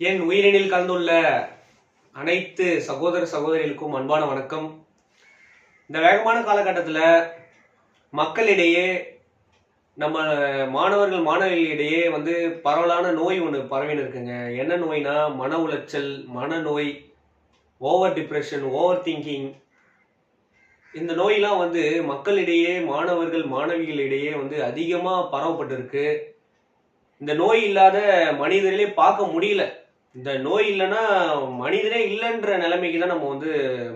என் உயிரினில் கலந்துள்ள அனைத்து சகோதர சகோதரிகளுக்கும் அன்பான வணக்கம். இந்த வேகமான காலகட்டத்தில் மக்களிடையே நம்ம மாணவர்கள் மாணவிகளிடையே வந்து பரவலான நோய் ஒன்று பரவின்னு இருக்குங்க. என்ன நோய்னா மன உளைச்சல் மனநோய் ஓவர் டிப்ரெஷன் ஓவர் திங்கிங். இந்த நோயெல்லாம் வந்து மக்களிடையே மாணவர்கள் மாணவிகளிடையே வந்து அதிகமாக பரவப்பட்டிருக்கு. இந்த நோய் இல்லாத மனிதர்களே பார்க்க முடியல. இந்த நோய் இல்லைன்னா மனிதனே இல்லைன்ற நிலைமைக்கு தான் நம்ம வந்து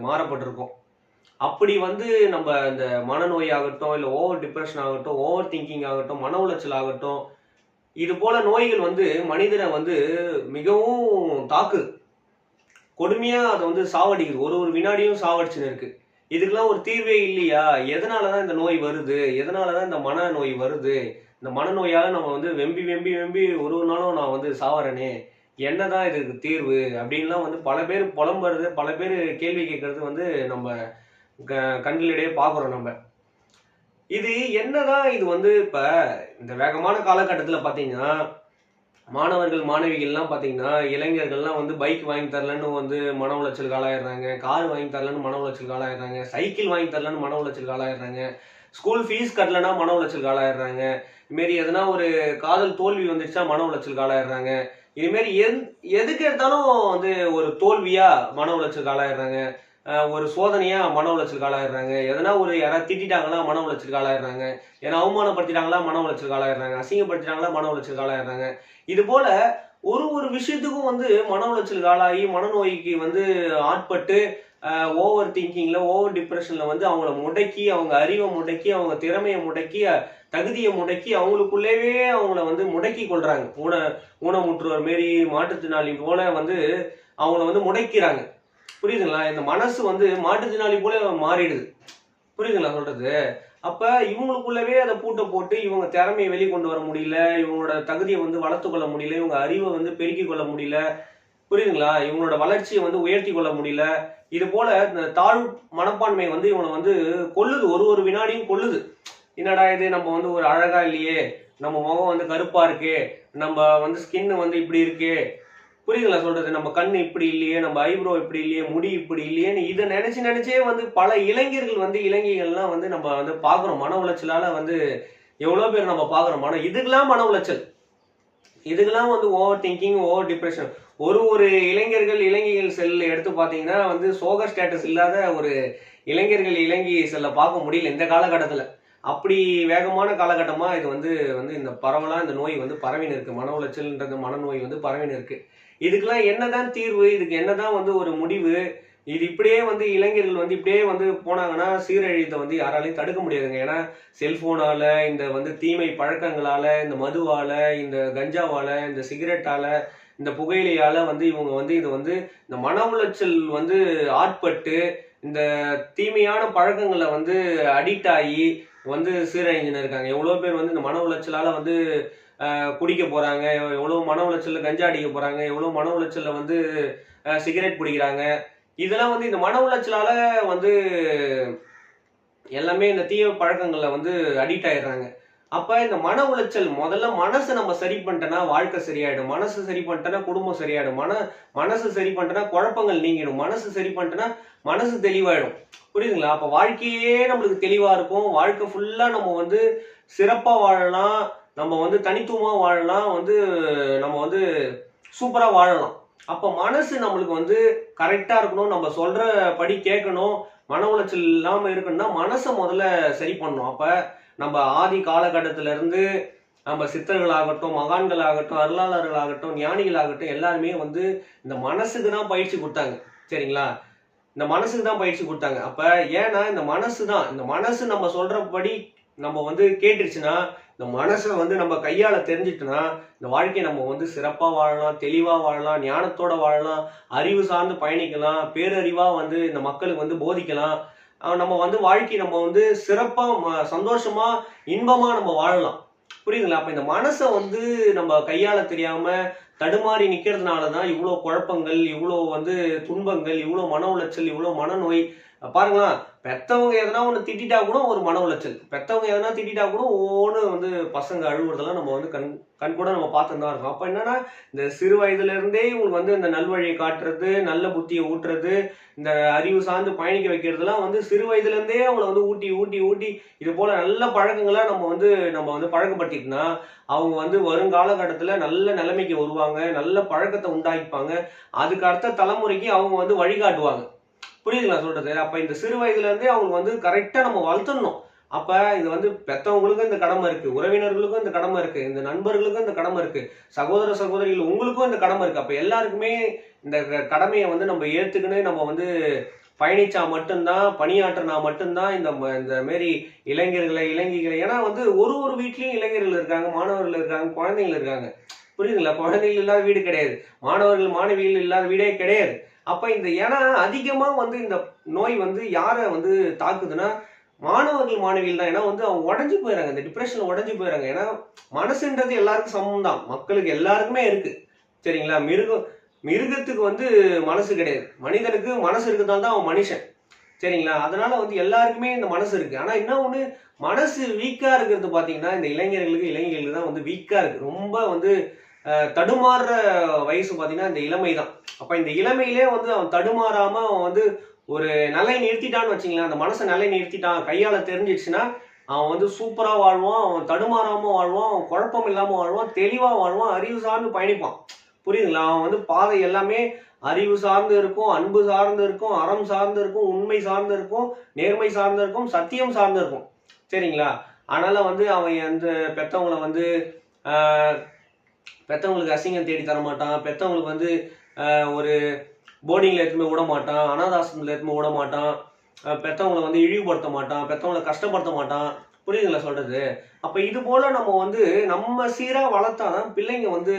மாறப்பட்டிருக்கோம். அப்படி வந்து நம்ம இந்த மனநோய் ஆகட்டும் இல்லை ஓவர் டிப்ரெஷன் ஆகட்டும் ஓவர் திங்கிங் ஆகட்டும் மன உளைச்சல் ஆகட்டும் இது போல நோய்கள் வந்து மனிதனை வந்து மிகவும் தாக்குது. கொடுமையாக அதை வந்து சாவடிக்குது. ஒரு ஒரு வினாடியும் சாவடிச்சுன்னு இருக்கு. இதுக்கெல்லாம் ஒரு தீர்வே இல்லையா? எதனால தான் இந்த நோய் வருது? எதனால தான் இந்த மன நோய் வருது? இந்த மனநோயால் நம்ம வந்து வெம்பி வெம்பி வெம்பி ஒரு ஒரு நாளும் நான் வந்து சாவறேனே. என்னதான் இதுக்கு தீர்வு அப்படின்லாம் வந்து பல பேர் புலம்புறது பல பேர் கேள்வி கேட்கறது வந்து நம்ம க- கண்களிடையே பார்க்குறோம் நம்ம. இது என்னதான் இது வந்து இப்போ இந்த வேகமான காலகட்டத்தில் பார்த்தீங்கன்னா மாணவர்கள் மாணவிகள்லாம் பார்த்தீங்கன்னா இளைஞர்கள்லாம் வந்து பைக் வாங்கி தரலன்னு வந்து மன உளைச்சல் ஆளாயிடுறாங்க கார் வாங்கி தரலன்னு மன உளைச்சல் ஆளாயிடுறாங்க சைக்கிள் வாங்கி தரலன்னு மன உளைச்சல் ஆளாயிடுறாங்க ஸ்கூல் ஃபீஸ் கட்டலன்னா மன உளைச்சல் ஆளாயிடுறாங்க இதுமாரி எதனா ஒரு காதல் தோல்வி வந்துடுச்சா மன உளைச்சல் ஆளாயிடுறாங்க. இதுமாரி எந் எதுக்கு எடுத்தாலும் வந்து ஒரு தோல்வியா மன உளைச்சல் ஆளாயிடுறாங்க. ஒரு சோதனையா மன உளைச்சல் ஆளாயிடுறாங்க. எதனா ஒரு யாராவது திட்டிட்டாங்களா மன உளைச்சல் ஆளாயிடுறாங்க. ஏன்னா அவமானப்படுத்திட்டாங்களா மன உளைச்சல் ஆளாயிடுறாங்க. அசிங்கப்படுத்திட்டாங்களா மன உளைச்சல் ஆளாயிடுறாங்க. இது போல ஒரு ஒரு விஷயத்துக்கும் வந்து மன உளைச்சல் ஆளாகி மனநோய்க்கு வந்து ஆட்பட்டு ஓவர் திங்கிங்ல ஓவர் டிப்ரெஷன்ல வந்து அவங்கள முடக்கி அவங்க அறிவை முடக்கி அவங்க திறமையை முடக்கி தகுதியை முடக்கி அவங்களுக்குள்ளேவே அவங்கள வந்து முடக்கி கொள்றாங்க. ஊன ஊனமுற்றுவர் மாரி மாற்றுத்திறனாளி போல வந்து அவங்கள வந்து முடக்கிறாங்க. புரியுதுங்களா? இந்த மனசு வந்து மாற்றுத்திறனாளி போல மாறிடுது. புரியுதுங்களா சொல்றது? அப்ப இவங்களுக்குள்ளவே அதை பூட்டை போட்டு இவங்க திறமையை வெளிக்கொண்டு வர முடியல இவங்களோட தகுதியை வந்து வளர்த்து கொள்ள முடியல இவங்க அறிவை வந்து பெருக்கிக் கொள்ள முடியல புரியுதுங்களா? இவங்களோட வளர்ச்சியை வந்து உயர்த்தி கொள்ள முடியல. இது போல இந்த தாழ்வு மனப்பான்மை வந்து இவனை வந்து கொல்லுது. ஒரு ஒரு வினாடியும் கொல்லுது. என்னடா இது? நம்ம வந்து ஒரு அழகா இல்லையே. நம்ம முகம் வந்து கருப்பா இருக்கு. நம்ம வந்து ஸ்கின் வந்து இப்படி இருக்கு. புரியுதுங்களா சொல்றது? நம்ம கண் இப்படி இல்லையே நம்ம ஐப்ரோ இப்படி இல்லையே முடி இப்படி இல்லையேன்னு இதை நினைச்சு நினைச்சே வந்து பல இளைஞர்கள் வந்து இளைஞர்கள்லாம் வந்து நம்ம வந்து பாக்குறோம் மன உளைச்சலால வந்து எவ்வளவு பேர் நம்ம பாக்குறோம் மன இதுக்கெல்லாம் மன உளைச்சல். இதுக்கெல்லாம் வந்து ஓவர் திங்கிங் ஓவர் டிப்ரெஷன் ஒரு ஒரு இளைஞர்கள் இளைஞர்கள் செல் எடுத்து பார்த்தீங்கன்னா வந்து சோக ஸ்டேட்டஸ் இல்லாத ஒரு இளைஞர்கள் இளைஞி செல்லை பார்க்க முடியல இந்த காலகட்டத்தில். அப்படி வேகமான காலகட்டமாக இது வந்து வந்து இந்த பரவலாக இந்த நோய் வந்து பரவின்னு இருக்குது மன உளைச்சல்ன்றது மனநோய் வந்து பரவின்னு இருக்குது இதுக்கெல்லாம் என்னதான் தீர்வு? இதுக்கு என்னதான் வந்து ஒரு முடிவு? இது இப்படியே வந்து இளைஞர்கள் வந்து இப்படியே வந்து போனாங்கன்னா சீரழித்தை வந்து யாராலையும் தடுக்க முடியாதுங்க. ஏன்னா செல்போனால இந்த வந்து தீமை பழக்கங்களால இந்த மதுவால இந்த கஞ்சாவால இந்த சிகரெட்டால இந்த புகையிலையால வந்து இவங்க வந்து இது வந்து இந்த மன உளைச்சல் வந்து ஆட்பட்டு இந்த தீமையான பழக்கங்களை வந்து அடிக்ட் ஆகி வந்து சீரழிஞ்சுன்னு இருக்காங்க. எவ்வளோ பேர் வந்து இந்த மன உளைச்சலால் வந்து குடிக்க போகிறாங்க எவ்வளோ மன உளைச்சலில் கஞ்சா அடிக்க போகிறாங்க எவ்வளோ மன உளைச்சலில் வந்து சிகரெட் பிடிக்கிறாங்க. இதெல்லாம் வந்து இந்த மன உளைச்சலால் வந்து எல்லாமே இந்த தீய பழக்கங்களில் வந்து அடிக்ட் ஆயிடுறாங்க. அப்போ இந்த மன உளைச்சல் முதல்ல மனசை நம்ம சரி பண்ணிட்டோன்னா வாழ்க்கை சரியாயிடும். மனசு சரி பண்ணிட்டோன்னா குடும்பம் சரியாயிடும். மன மனசு சரி பண்ணிட்டோன்னா குழப்பங்கள் நீங்கிடும். மனசு சரி பண்ணிட்டோன்னா மனசு தெளிவாயிடும். புரியுதுங்களா? அப்போ வாழ்க்கையே நம்மளுக்கு தெளிவாக இருக்கும். வாழ்க்கை ஃபுல்லாக நம்ம வந்து சிறப்பாக வாழலாம். நம்ம வந்து தனித்துவமாக வாழலாம். வந்து நம்ம வந்து சூப்பராக வாழலாம். அப்போ மனசு நம்மளுக்கு வந்து கரெக்டாக இருக்கணும். நம்ம சொல்கிற படி கேட்கணும். மன உளைச்சல் இல்லாமல் இருக்கணும்னா மனசை முதல்ல சரி பண்ணணும். அப்போ நம்ம ஆதி காலகட்டத்தில இருந்து நம்ம சித்தர்களாகட்டும் மகான்களாகட்டும் அருளாளர்களாகட்டும் ஞானிகளாகட்டும் எல்லாருமே வந்து இந்த மனசுக்கு தான் பயிற்சி கொடுத்தாங்க. சரிங்களா? இந்த மனசுக்கு தான் பயிற்சி கொடுத்தாங்க. அப்ப ஏன்னா இந்த மனசு தான். இந்த மனசு நம்ம சொல்றபடி நம்ம வந்து கேட்டுருச்சுன்னா இந்த மனசை வந்து நம்ம கையால தெரிஞ்சிட்டுனா இந்த வாழ்க்கையை நம்ம வந்து சிறப்பா வாழலாம் தெளிவா வாழலாம் ஞானத்தோட வாழலாம் அறிவு சார்ந்து பயணிக்கலாம் பேரறிவா வந்து இந்த மக்களுக்கு வந்து போதிக்கலாம். நம்ம வந்து வாழ்க்கை நம்ம வந்து சிறப்பா ம- சந்தோஷமா இன்பமா நம்ம வாழலாம். புரியுதுங்களா? அப்ப இந்த மனசை வந்து நம்ம கையால தெரியாம தடுமாறி நிற்கிறதுனால தான் இவ்வளோ குழப்பங்கள் இவ்வளோ வந்து துன்பங்கள் இவ்வளோ மன உளைச்சல் இவ்வளோ மனநோய். பாருங்களேன் பெத்தவங்க எதனா ஒன்று திட்டிட்டா கூட ஒரு மன உளைச்சல். பெத்தவங்க எதனா திட்டிட்டா கூட ஒவ்வொன்று வந்து பசங்க அழுவுறதெல்லாம் நம்ம வந்து கண் கண் கூட நம்ம பார்த்துட்டு தான் இருக்கோம். அப்போ என்னன்னா இந்த சிறு வயதுலேருந்தே இவங்களுக்கு வந்து இந்த நல்வழியை காட்டுறது நல்ல புத்தியை ஊட்டுறது இந்த அறிவு சார்ந்து பயணிக்க வைக்கிறதுலாம் வந்து சிறு வயதுலேருந்தே அவங்கள வந்து ஊட்டி ஊட்டி ஊட்டி இது போல நல்ல பழக்கங்களை நம்ம வந்து நம்ம வந்து பழக்கப்படுத்திட்டோம்னா அவங்க வந்து வருங்காலகட்டத்துல நல்ல நிலைமைக்கு வருவாங்க. நல்ல பழக்கத்தை உண்டாக்கிப்பாங்க. அதுக்கு அடுத்த தலைமுறைக்கு அவங்க வந்து வழிகாட்டுவாங்க. புரியுதுங்களா சொல்றது? அப்ப இந்த சிறு வயதுல இருந்தே அவங்க வந்து கரெக்டா நம்ம வளர்த்தணும் அப்ப இது வந்து பெத்தவங்களுக்கும் இந்த கடமை இருக்கு உறவினர்களுக்கும் இந்த கடமை இருக்கு இந்த நண்பர்களுக்கும் இந்த கடமை இருக்கு சகோதர சகோதரிகள் உங்களுக்கும் இந்த கடமை இருக்கு. அப்ப எல்லாருக்குமே இந்த க- கடமையை வந்து நம்ம ஏத்துக்கின்னு நம்ம வந்து பயணிச்சா மட்டும்தான் பணியாற்றினா மட்டும்தான் இந்த இந்த மாரி இளைஞர்களை இளைஞர்களை ஏன்னா வந்து ஒரு ஒரு வீட்லயும் இளைஞர்கள் இருக்காங்க மாணவர்கள் இருக்காங்க குழந்தைகள் இருக்காங்க. புரியுதுங்களா? குழந்தைகள் இல்லாத வீடு கிடையாது. மாணவர்கள் மாணவிகள் இல்லாத வீடே கிடையாது. அப்ப இந்த ஏன்னா அதிகமா வந்து இந்த நோய் வந்து யாரை வந்து தாக்குதுன்னா மாணவர்கள் மாணவிகள் தான். ஏன்னா வந்து அவங்க உடஞ்சி போயிடறாங்க இந்த டிப்ரெஷன்ல உடஞ்சு போயிடறாங்க ஏன்னா மனசுன்றது எல்லாருக்கும் சமம் தான் மக்களுக்கு எல்லாருக்குமே இருக்கு. சரிங்களா? மிருகம் மிருகத்துக்கு வந்து மனசு கிடையாது. மனிதனுக்கு மனசு இருக்கிறதால தான் அவன் மனுஷன். சரிங்களா? அதனால வந்து எல்லாருக்குமே இந்த மனசு இருக்கு. ஆனா என்ன ஒண்ணு? மனசு வீக்கா இருக்கிறது பாத்தீங்கன்னா இந்த இளைஞர்களுக்கு இளைஞர்களுக்கு தான் வந்து வீக்கா இருக்கு. ரொம்ப வந்து தடுமாறுற வயசு பார்த்தீங்கன்னா இந்த இளமை தான் அப்போ இந்த இளமையிலே வந்து அவன் தடுமாறாமல் அவன் வந்து ஒரு நிலை நிறுத்திட்டான்னு வச்சுங்களேன் அந்த மனசை நிலை நிறுத்திட்டான் கையால் தெரிஞ்சிடுச்சுன்னா அவன் வந்து சூப்பராக வாழ்வான் அவன் தடுமாறாமல் வாழ்வான் அவன் குழப்பம் இல்லாமல் வாழ்வான் தெளிவாக வாழ்வான் அறிவு சார்ந்து பயணிப்பான். புரியுதுங்களா? அவன் வந்து பாதை எல்லாமே அறிவு சார்ந்து இருக்கும் அன்பு சார்ந்து இருக்கும் அறம் சார்ந்து இருக்கும் உண்மை சார்ந்து இருக்கும் நேர்மை சார்ந்து இருக்கும் சத்தியம் சார்ந்து இருக்கும். சரிங்களா? அதனால் வந்து அவன் அந்த பெற்றவங்களை வந்து பெற்றவங்களுக்கு அசிங்கம் தேடி தர மாட்டான். பெற்றவங்களுக்கு வந்து ஒரு போர்டிங்கில் எடுத்துமே விட மாட்டான். அனாதாசிரமத்தில் எடுத்துமே விட மாட்டான். பெற்றவங்களை வந்து இழிவுபடுத்த மாட்டான். பெற்றவங்களை கஷ்டப்படுத்த மாட்டான். புரியுதுங்களா சொல்கிறது அப்போ இது போல் நம்ம வந்து நம்ம சீராக வளர்த்தா தான் பிள்ளைங்க வந்து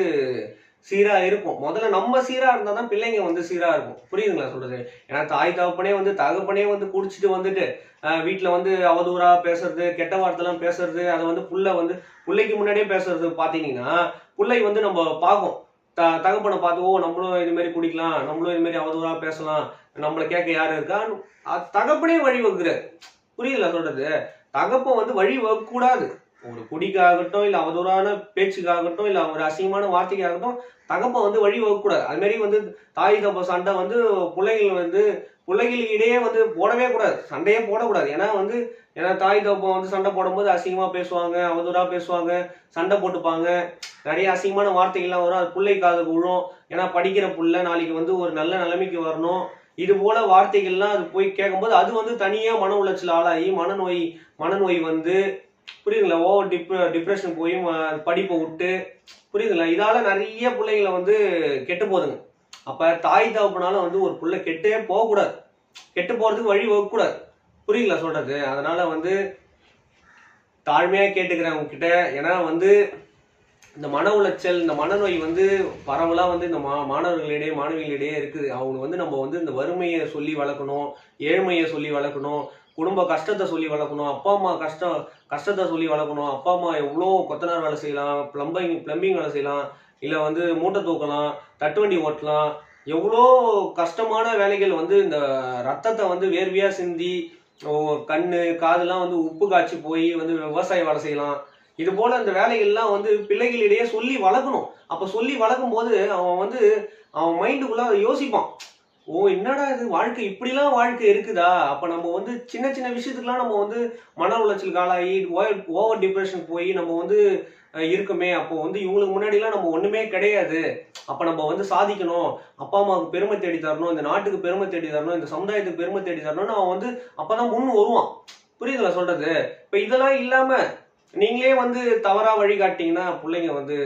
சீராக இருக்கும் முதல்ல நம்ம சீராக இருந்தால் தான் பிள்ளைங்க வந்து சீராக இருக்கும் புரியுதுங்களா சொல்கிறது ஏன்னா தாய் தகப்பனே வந்து தகப்பனே வந்து குடிச்சிட்டு வந்துட்டு வீட்டில் வந்து அவதூறாக பேசுறது கெட்ட வார்த்தைலாம் பேசுறது அதை வந்து புள்ள வந்து பிள்ளைக்கு முன்னாடியே பேசுறது பார்த்தீங்கன்னா பிள்ளை வந்து நம்ம பார்க்கும். த தகப்பனை பார்த்து ஓ நம்மளும் இது மாதிரி குடிக்கலாம் நம்மளும் இது மாதிரி பேசலாம் நம்மளை கேட்க யார் இருக்கா? தகப்பனே வழி வகுக்கிறார். புரியல சொல்றது? தகப்பன் வந்து வழி வகக்கூடாது ஒரு குடிக்காகட்டும் இல்லை அவதூறான பேச்சுக்காகட்டும் இல்லை ஒரு அசிங்கமான வார்த்தைக்காகட்டும் தகப்பன் வந்து வழி வகக்கூடாது அதுமாரி அது வந்து தாய் தப்ப சண்டை வந்து பிள்ளைகள் வந்து பிள்ளைகளுக்கு இடையே வந்து போடவே கூடாது சண்டையே போடக்கூடாது. ஏன்னா வந்து ஏன்னா தாய் தப்பம் வந்து சண்டை போடும்போது அசிங்கமாக பேசுவாங்க அவதூறாக பேசுவாங்க சண்டை போட்டுப்பாங்க. நிறைய அசிங்கமான வார்த்தைகள்லாம் வரும். அது பிள்ளை காது விழும். ஏன்னா படிக்கிற பிள்ளை நாளைக்கு வந்து ஒரு நல்ல நிலைமைக்கு வரணும். இது போல வார்த்தைகள்லாம் அது போய் கேட்கும்போது அது வந்து தனியாக மன உளைச்சல் ஆளாகி மனநோய் மனநோய் வந்து புரியுதுங்களா? ஓவர் டிப் டிப்ரெஷன் போய் படிப்பை விட்டு புரியுதுங்களா? இதால நிறைய பிள்ளைங்களை வந்து கெட்டு போகுதுங்க. அப்ப தாய் தகப்பனால வந்து ஒரு புள்ள கெட்டே போகக்கூடாது. கெட்டு போறதுக்கு வழி வகக்கூடாது புரியுங்களா சொல்றது? அதனால வந்து தாழ்மையா கேட்டுக்கிறேன் உங்ககிட்ட ஏன்னா வந்து இந்த மன உளைச்சல் இந்த மனநோய் வந்து பரவலாக வந்து இந்த மா மாணவர்களிடையே மாணவிகளிடையே இருக்குது. அவங்க வந்து நம்ம வந்து இந்த வறுமையை சொல்லி வளர்க்கணும் ஏழ்மையை சொல்லி வளர்க்கணும் குடும்ப கஷ்டத்தை சொல்லி வளர்க்கணும் அப்பா அம்மா கஷ்டம் கஷ்டத்தை சொல்லி வளர்க்கணும் அப்பா அம்மா எவ்வளோ கொத்தனார் வேலை செய்யலாம் பிளம்பிங் பிளம்பிங் வேலை செய்யலாம் இல்லை வந்து மூட்டை தூக்கலாம் தட்டுவண்டி ஓட்டலாம். எவ்வளோ கஷ்டமான வேலைகள் வந்து இந்த ரத்தத்தை வந்து வேர்வையாக சிந்தி ஓ, கண்ணு காதெல்லாம் வந்து உப்பு காய்ச்சி போய் வந்து விவசாய வேலை செய்யலாம். இது போல இந்த வேலைகள்லாம் வந்து பிள்ளைகளிடையே சொல்லி வளர்க்கணும். அப்ப சொல்லி வளர்க்கும் போது அவன் வந்து அவன் மைண்டுக்குள்ள யோசிப்பான். ஓ என்னடா இது? வாழ்க்கை இப்படிலாம் வாழ்க்கை இருக்குதா? அப்போ நம்ம வந்து சின்ன சின்ன விஷயத்துக்குலாம் நம்ம வந்து மன உளைச்சல் காலாகி ஓவர் டிப்ரெஷன் போய் நம்ம வந்து இருக்குமே இருக்கோமே. அப்போ வந்து இவங்களுக்கு முன்னாடிலாம் நம்ம ஒன்றுமே கிடையாது. அப்போ நம்ம வந்து சாதிக்கணும். அப்பா அம்மாவுக்கு பெருமை தேடி தரணும். இந்த நாட்டுக்கு பெருமை தேடி தரணும். இந்த சமுதாயத்துக்கு பெருமை தேடி தரணும்னு அவன் வந்து அப்பதான் முன் வருவான். புரியுதுங்களா சொல்கிறது இப்போ இதெல்லாம் இல்லாமல் நீங்களே வந்து தவறாக வழிகாட்டிங்கன்னா பிள்ளைங்க வந்து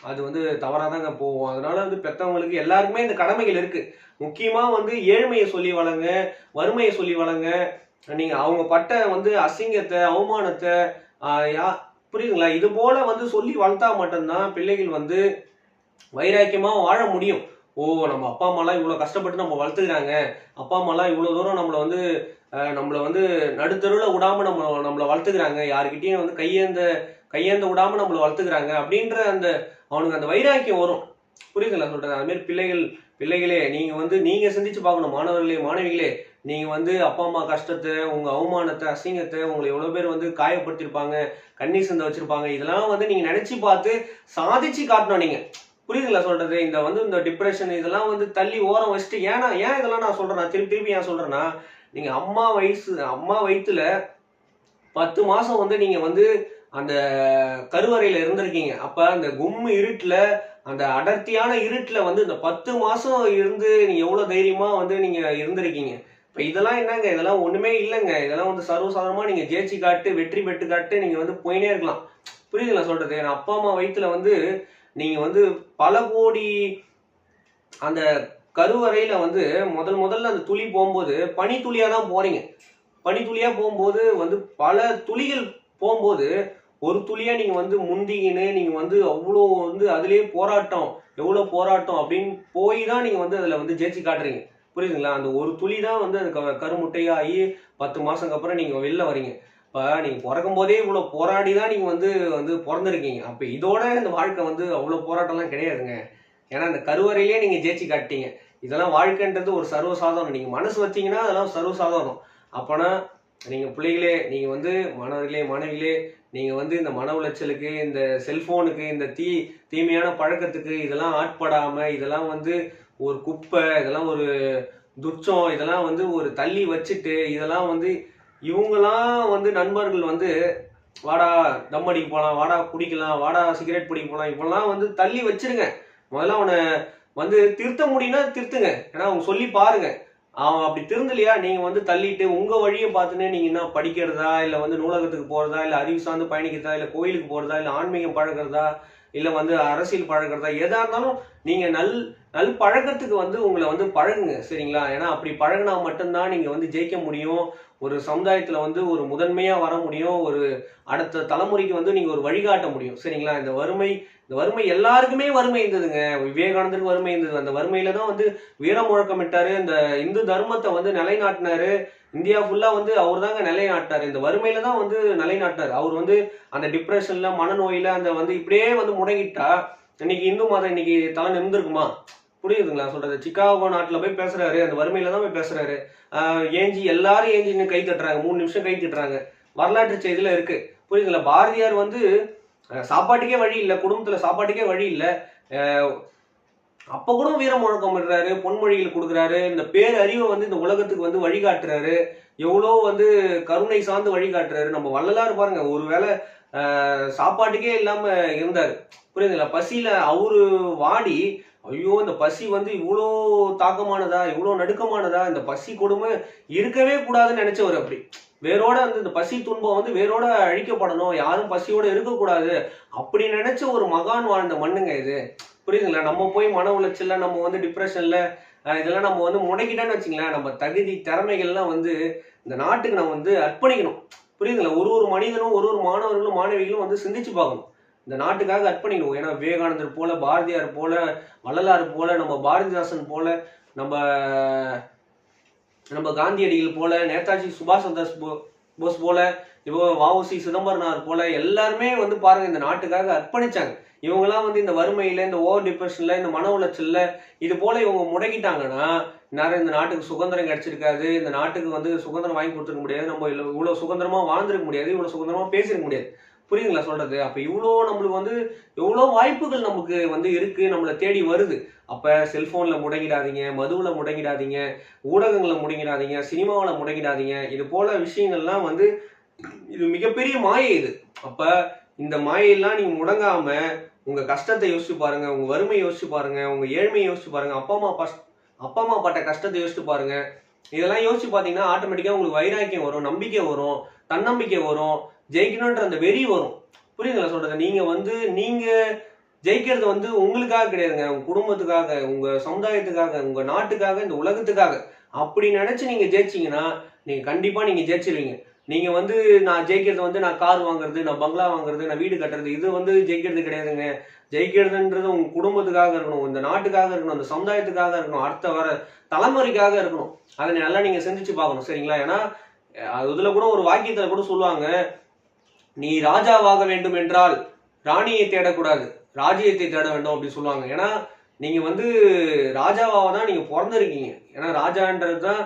அது வந்து தவறா தாங்க போகும். அதனால வந்து பெத்தவங்களுக்கு எல்லாருக்குமே இந்த கடமைகள் இருக்கு. முக்கியமா வந்து ஏழ்மையை சொல்லி வளங்க வறுமையை சொல்லி வளங்க. நீங்க அவங்க பட்ட வந்து அசிங்கத்தை அவமானத்தை யா- புரியுதுங்களா? இது போல வந்து சொல்லி வளர்த்தா மட்டும்தான் பிள்ளைகள் வந்து வைராக்கியமா வாழ முடியும். ஓ நம்ம அப்பா அம்மாலாம் இவ்வளோ கஷ்டப்பட்டு நம்ம வளர்த்துக்கிறாங்க. அப்பா அம்மாலாம் இவ்வளோ தூரம் நம்மளை வந்து நம்மளை வந்து நடுத்தருவில் விடாம நம்ம நம்மள வளர்த்துக்கிறாங்க. யாருக்கிட்டேயும் வந்து கையேந்த கையேந்த விடாம நம்மள வளர்த்துக்கிறாங்க. அப்படின்ற அந்த அவனுக்கு அந்த வைராக்கியம் வரும். புரியுதுங்களா? சொல்றது அதுமாரி பிள்ளைகள் பிள்ளைகளே நீங்கள் வந்து நீங்கள் சிந்திச்சு பார்க்கணும். மாணவர்களே மாணவிகளே நீங்கள் வந்து அப்பா அம்மா கஷ்டத்தை உங்கள் அவமானத்தை அசிங்கத்தை உங்களை எவ்வளோ பேர் வந்து காயப்படுத்திருப்பாங்க கண்ணீர் சிந்த வச்சுருப்பாங்க இதெல்லாம் வந்து நீங்கள் நினச்சி பார்த்து சாதிச்சு காட்டணும் நீங்கள் புரியுதுங்களா சொல்கிறது இந்த வந்து இந்த டிப்ரெஷன் இதெல்லாம் வந்து தள்ளி ஓரம் வச்சுட்டு ஏன்னா ஏன் இதெல்லாம் நான் சொல்கிறேன் நான் திருப்பி திருப்பி ஏன் சொல்கிறேன்னா நீங்கள் அம்மா வயசு அம்மா வயிற்றுல பத்து மாதம் வந்து நீங்கள் வந்து அந்த கருவறையில இருந்திருக்கீங்க. அப்ப அந்த கும்மு இருட்டுல அந்த அடர்த்தியான இருட்டுல வந்து இந்த பத்து மாசம் இருந்து நீங்க எவ்வளவு தைரியமா வந்து நீங்க இருந்திருக்கீங்க. இப்ப இதெல்லாம் என்னங்க? இதெல்லாம் ஒண்ணுமே இல்லைங்க. இதெல்லாம் வந்து சர்வசாதாரணமா நீங்க ஜெயிச்சு காட்டு வெற்றி பெற்று காட்டு நீங்க வந்து போயினே இருக்கலாம். புரியுதுங்களா சொல்றது? என் அப்பா அம்மா வயிற்றுல வந்து நீங்க வந்து பல கோடி அந்த கருவறையில வந்து முதல் முதல்ல அந்த துளி போகும்போது பனி துளியா தான் போறீங்க பனி துளியா போகும்போது வந்து பல துளிகள் போகும்போது ஒரு துளியா நீங்க வந்து முந்திக்கின்னு நீங்க வந்து அவ்வளோ வந்து அதுலயே போராட்டம் எவ்வளோ போராட்டம் அப்படின்னு போய் தான் நீங்க வந்து அதுல வந்து ஜெயிச்சு காட்டுறீங்க. புரியுதுங்களா? அந்த ஒரு துளி தான் வந்து அது க- கருமுட்டையாகி பத்து மாதத்துக்கு அப்புறம் நீங்க வெளில வரீங்க இப்போ நீங்கள் பிறக்கும் போதே இவ்வளோ போராடி தான் நீங்கள் வந்து வந்து பிறந்திருக்கீங்க. அப்போ இதோட இந்த வாழ்க்கை வந்து அவ்வளோ போராட்டம்லாம் கிடையாதுங்க. ஏன்னா அந்த கருவறையிலே நீங்கள் ஜெயிச்சு காட்டிட்டீங்க. இதெல்லாம் வாழ்க்கைன்றது ஒரு சர்வசாதாரணம். நீங்கள் மனசு வச்சீங்கன்னா அதெல்லாம் சர்வசாதாரணம். அப்போனா நீங்கள் பிள்ளைகளே நீங்கள் வந்து மாணவர்களே மாணவிகளே நீங்கள் வந்து இந்த மன உளைச்சலுக்கு இந்த செல்ஃபோனுக்கு இந்த தீ தீமையான பழக்கத்துக்கு இதெல்லாம் ஆட்படாமல் இதெல்லாம் வந்து ஒரு குப்பை இதெல்லாம் ஒரு துச்சம் இதெல்லாம் வந்து ஒரு தள்ளி வச்சுட்டு இதெல்லாம் வந்து இவங்கெல்லாம் வந்து நண்பர்கள் வந்து வாடா தம் அடிக்க போகலாம் வாடா குடிக்கலாம் வாடா சிகரெட் பிடிக்க போகலாம் இப்பெல்லாம் வந்து தள்ளி வச்சிருங்க. முதல்ல அவனை வந்து திருத்த முடியும்னா திருத்துங்க. ஏன்னா அவங்க சொல்லி பாருங்கள் அவன் அப்படி திருந்தலையா? நீங்க வந்து தள்ளிட்டு உங்க வழியை பார்த்துனே நீங்க என்ன படிக்கிறதா? இல்ல வந்து நூலகத்துக்கு போறதா? இல்ல அறிவு சார்ந்து பயணிக்கிறதா? இல்ல கோயிலுக்கு போறதா? இல்ல ஆன்மீகம் பழகிறதா? இல்ல வந்து அரசியல் பழகிறதா? எதா இருந்தாலும் நீங்க நல் நல் பழக்கத்துக்கு வந்து உங்களை வந்து பழகுங்க சரிங்களா? ஏன்னா அப்படி பழகுனா மட்டும்தான் நீங்க வந்து ஜெயிக்க முடியும். ஒரு சமுதாயத்தில் வந்து ஒரு முதன்மையா வர முடியும் ஒரு அடுத்த தலைமுறைக்கு வந்து நீங்க ஒரு வழிகாட்ட முடியும். சரிங்களா? இந்த வறுமை இந்த வறுமை எல்லாருக்குமே வறுமை இருந்ததுங்க. விவேகானந்தருக்கு வறுமை இருந்தது. அந்த வறுமையில தான் வந்து வீர முழக்கமிட்டாரு. இந்த இந்து தர்மத்தை வந்து நிலைநாட்டினாரு. இந்தியா ஃபுல்லா வந்து அவர் தாங்க நிலைநாட்டார் இந்த வறுமையில தான் வந்து நிலைநாட்டார் அவர் வந்து அந்த டிப்ரெஷன்ல மனநோயில அந்த வந்து இப்படியே வந்து முடங்கிட்டா இன்னைக்கு இந்து மதம் இன்னைக்கு தலை நிமிந்திருக்குமா புரியுதுங்களா? சொல்றது சிக்காகோ நாட்டில் போய் பேசுறாரு அந்த வறுமையில தான் போய் பேசுறாரு. ஏஞ்சி எல்லாரும் ஏஞ்சின்னு கை தட்டுறாங்க. மூணு நிமிஷம் கை தட்டுறாங்க. வரலாற்று செய்தியில இருக்கு. புரியுதுங்களா? பாரதியார் வந்து சாப்பாட்டுக்கே வழி இல்லை குடும்பத்துல சாப்பாட்டுக்கே வழி இல்லை. அப்ப கூட வீர முழக்கம் விடுறாரு பொன்மொழிகள் கொடுக்குறாரு. இந்த பேர் அறிவை வந்து இந்த உலகத்துக்கு வந்து வழிகாட்டுறாரு. எவ்வளோ வந்து கருணை சார்ந்து வழிகாட்டுறாரு. நம்ம வள்ளலார் பாருங்க ஒருவேளை சாப்பாட்டுக்கே இல்லாம இருந்தாரு. புரியுதுங்களா? பசியில அவரு வாடி ஐயோ இந்த பசி வந்து இவ்வளோ தாக்கமானதா இவ்வளோ நடுக்கமானதா? இந்த பசி கொடுமை இருக்கவே கூடாதுன்னு நினைச்சவர் அப்படி. வேரோட வந்து இந்த பசி துன்பம் வந்து வேரோட அழிக்கப்படணும். யாரும் பசியோட இருக்கக்கூடாது. அப்படி நினைச்ச ஒரு மகான் வாழ்ந்த மண்ணுங்க இது. புரியுதுங்களா? நம்ம போய் மன உளைச்சல்ல நம்ம வந்து டிப்ரெஷன்ல இதெல்லாம் நம்ம வந்து முடக்கிட்டோன்னு வச்சுங்களேன் நம்ம தகுதி திறமைகள்லாம் வந்து இந்த நாட்டுக்கு நம்ம வந்து அர்ப்பணிக்கணும். புரியுதுங்களா? ஒரு ஒரு மனிதனும் ஒரு ஒரு மாணவர்களும் மாணவிகளும் வந்து சிந்திச்சு பார்க்கணும். இந்த நாட்டுக்காக அர்ப்பணிக்கணும். ஏன்னா விவேகானந்தர் போல பாரதியார் போல வள்ளலார் போல நம்ம பாரதிதாசன் போல நம்ம நம்ம காந்தியடிகள் போல நேதாஜி சுபாஷ் சந்திர போ- போஸ் போல இப்போ வஉசி சிதம்பரனார் போல எல்லாருமே வந்து பாருங்க இந்த நாட்டுக்காக அர்ப்பணிச்சாங்க. இவங்கெல்லாம் வந்து இந்த வறுமையில இந்த ஓவர் டிப்ரெஷன்ல இந்த மன உளைச்சல்ல இது போல இவங்க முடக்கிட்டாங்கன்னா நேரம் இந்த நாட்டுக்கு சுதந்திரம் கிடைச்சிருக்காது இந்த நாட்டுக்கு வந்து சுதந்திரம் வாங்கி கொடுத்துருக்க முடியாது நம்ம இவ்வளோ இவ்வளவு சுதந்திரமா வாழ்ந்திருக்க முடியாது இவ்வளவு சுதந்திரமா பேசிருக்க முடியாது. புரியுதுங்களா சொல்றது? அப்ப இவ்வளோ நம்மளுக்கு வந்து எவ்வளோ வாய்ப்புகள் நமக்கு வந்து இருக்கு நம்மளை தேடி வருது. அப்ப செல்போன்ல முடங்கிடாதீங்க மதுவுல முடங்கிடாதீங்க ஊடகங்களை முடங்கிடாதீங்க சினிமாவில் முடங்கிடாதீங்க. இது போல விஷயங்கள்லாம் வந்து இது மிகப்பெரிய மாயை இது. அப்ப இந்த மாயெல்லாம் நீங்க முடங்காம உங்க கஷ்டத்தை யோசிச்சு பாருங்க உங்க வறுமையை யோசிச்சு பாருங்க உங்க ஏழ்மையை யோசிச்சு பாருங்க அப்பா அம்மா பஸ் அப்பா அம்மா பட்ட கஷ்டத்தை யோசிச்சு பாருங்க. இதெல்லாம் யோசிச்சு பாத்தீங்கன்னா ஆட்டோமேட்டிக்கா உங்களுக்கு வைராக்கியம் வரும் நம்பிக்கை வரும் தன்னம்பிக்கை வரும். ஜெயிக்கணுன்ற அந்த வெறி வரும். புரியுதுங்களா சொல்றது? நீங்க வந்து நீங்க ஜெயிக்கிறது வந்து உங்களுக்காக கிடையாதுங்க. உங்க குடும்பத்துக்காக உங்க சமுதாயத்துக்காக உங்க நாட்டுக்காக இந்த உலகத்துக்காக. அப்படி நினைச்சு நீங்க ஜெயிச்சீங்கன்னா நீங்க கண்டிப்பா நீங்க ஜெயிச்சிருவீங்க. நீங்க வந்து நான் ஜெயிக்கிறது வந்து நான் கார் வாங்குறது நான் பங்களா வாங்குறது நான் வீடு கட்டுறது இது வந்து ஜெயிக்கிறது கிடையாதுங்க. ஜெயிக்கிறதுன்றது உங்க குடும்பத்துக்காக இருக்கணும். இந்த நாட்டுக்காக இருக்கணும். இந்த சமுதாயத்துக்காக இருக்கணும். அடுத்த வர தலைமுறைக்காக இருக்கணும். அதை நல்லா நீங்க சிந்திச்சு பார்க்கணும். சரிங்களா? ஏன்னா அதுல கூட ஒரு வாக்கியத்துல கூட சொல்லுவாங்க நீ ராஜாவாக வேண்டும் என்றால் ராணியை தேடக்கூடாது ராஜ்யத்தை தேட வேண்டும் அப்படின்னு சொல்லுவாங்க. ஏன்னா நீங்கள் வந்து ராஜாவாக தான் நீங்கள் பிறந்திருக்கீங்க. ஏன்னா ராஜான்றது தான்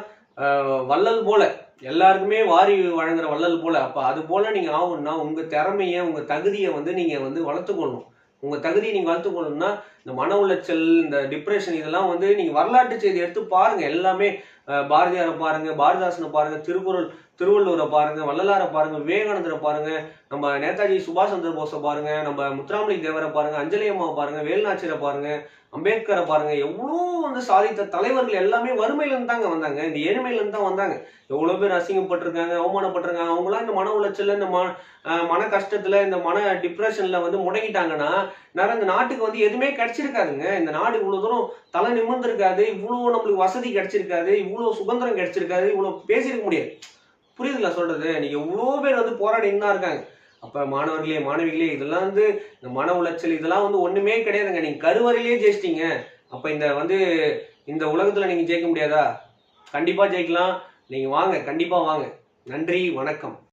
வள்ளல் போல. எல்லாருக்குமே வாரி வழங்குற வள்ளல் போல. அப்போ அது போல நீங்கள் ஆகணும்னா உங்கள் திறமையை உங்கள் தகுதியை வந்து நீங்கள் வந்து வளர்த்துக்கொள்ளணும் உங்கள் தகுதியை நீங்கள் வளர்த்துக்கொள்ளணும்னா இந்த மன உளைச்சல் இந்த டிப்ரெஷன் இதெல்லாம் வந்து நீங்கள் வரலாற்று செய்தி எடுத்து பாருங்கள் எல்லாமே பாரதியாரை பாருங்க பாரதிதாசனை பாருங்கள் திருக்குறள் திருவள்ளுவரை பாருங்க வள்ளலாரை பாருங்க விவேகானந்தரை பாருங்க நம்ம நேதாஜி சுபாஷ் சந்திர போஸை பாருங்க நம்ம முத்துராமலிங்க தேவரை பாருங்க அஞ்சலி அம்மாவை பாருங்க வேலுநாச்சியரை பாருங்க அம்பேத்கரை பாருங்க எவ்வளோ வந்து சாதித்த தலைவர்கள் எல்லாமே வறுமையிலேருந்து தாங்க வந்தாங்க. இந்த ஏழ்மையில இருந்து தான் வந்தாங்க. எவ்வளோ பேர் அசிங்கப்பட்டிருக்காங்க அவமானப்பட்டிருக்காங்க. அவங்களாம் இந்த மன உளைச்சல இந்த ம மன கஷ்டத்துல இந்த மன டிப்ரெஷன்ல வந்து முடங்கிட்டாங்கன்னா நிறைய இந்த நாட்டுக்கு வந்து எதுவுமே கிடைச்சிருக்காதுங்க. இந்த நாடு இவ்வளோ தூரம் தலை நிமிர்ந்திருக்காது இவ்வளோ நம்மளுக்கு வசதி கிடைச்சிருக்காது இவ்வளோ சுதந்திரம் கிடைச்சிருக்காது இவ்வளோ பேசியிருக்க முடியாது. புரியுதுங்களா சொல்றது? நீங்க எவ்வளோ பேர் வந்து போராடின்னு தான் இருக்காங்க. அப்ப மாணவர்களே மாணவிகளே இதெல்லாம் வந்து இந்த மன உளைச்சல் இதெல்லாம் வந்து ஒண்ணுமே கிடையாதுங்க. நீங்க கருவறையிலேயே ஜெயிச்சிட்டீங்க. அப்ப இந்த வந்து இந்த உலகத்துல நீங்க ஜெயிக்க முடியாதா? கண்டிப்பா ஜெயிக்கலாம். நீங்க வாங்க கண்டிப்பா வாங்க. நன்றி வணக்கம்.